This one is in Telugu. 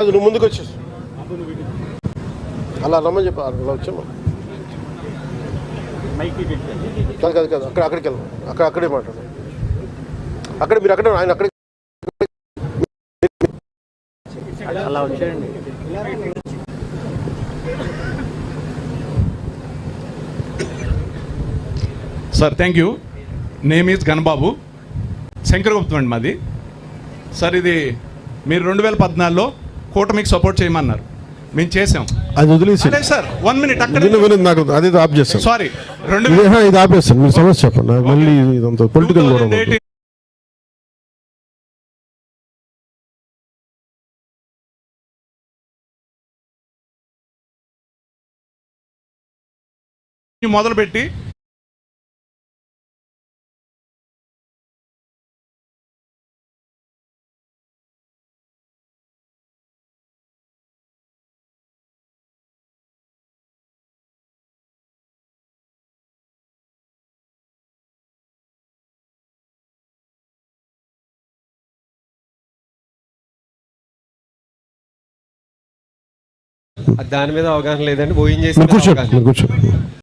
అది నువ్వు ముందుకు వచ్చేసి. అలా రమ్మని చెప్పి అలా వచ్చాము కాదు కాదు కాదు అక్కడ అక్కడికి వెళ్ళాం అక్కడ అక్కడే మాట్లాడు. అక్కడ మీరు అక్కడే ఆయన అక్కడే. అలా వచ్చేయండి. Sir thank you name is Ganababu Shankaraguptam అండి మాది. సార్ ఇది మీరు రెండు వేల పద్నాలుగులో కూటమికి సపోర్ట్ చేయమన్నారు. మేము చేసాం అది వదిలేసి సార్ వన్ మినిట్ అక్కడ నాకు అది ఆఫ్ చేస్తాను. సారీ రెండు ఇది ఆపేస్తాను మీరు సమస్య చెప్పండి. మళ్ళీ ఇదంతా పొలిటికల్ కూడా ఉండదు. 2018 మొదలుపెట్టి దాని మీద అవగాహన లేదండి. ఓయిన్ చేసి కూర్చోండి కూర్చోండి